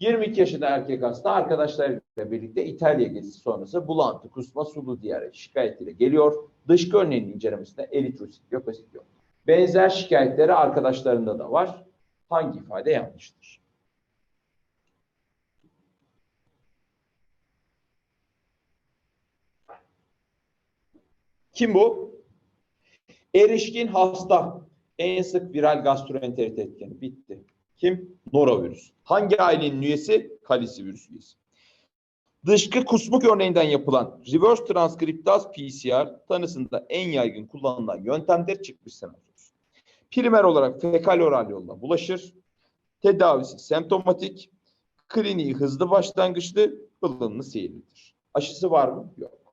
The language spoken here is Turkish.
22 yaşında erkek hasta arkadaşlarıyla birlikte İtalya gezisi sonrası bulantı, kusma, sulu diyare şikayetiyle geliyor. Dışkı örneğinin incelemesinde eritrosit, lökosit yok. Benzer şikayetleri arkadaşlarında da var. Hangi ifade yanlıştır? Kim bu? Erişkin hasta. En sık viral gastroenterit etkeni. Bitti. Kim? Norovirüs. Hangi ailenin üyesi? Kalisi virüs üyesi. Dışkı kusmuk örneğinden yapılan reverse transkriptaz PCR tanısında en yaygın kullanılan yöntemdir çıkmış senaryosu. Primer olarak fekal oral yolla bulaşır. Tedavisi semptomatik, kliniği hızlı başlangıçlı, ılımlı seyirlidir. Aşısı var mı? Yok.